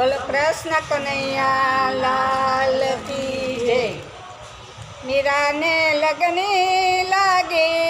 બોલો કૃષ્ણ કનૈયા લાલ કી જય મીરાને લગને લાગે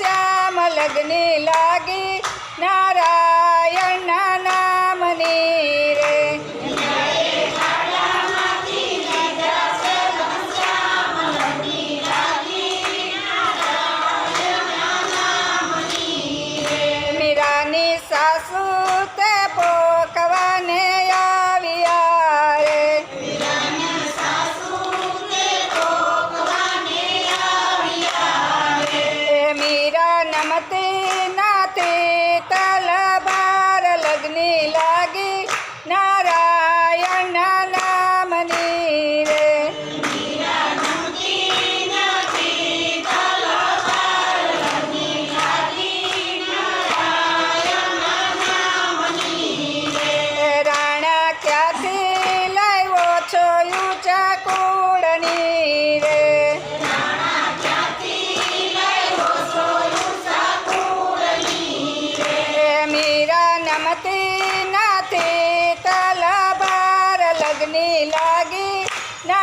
શ્યામ લગ્ને લાગી লাগে না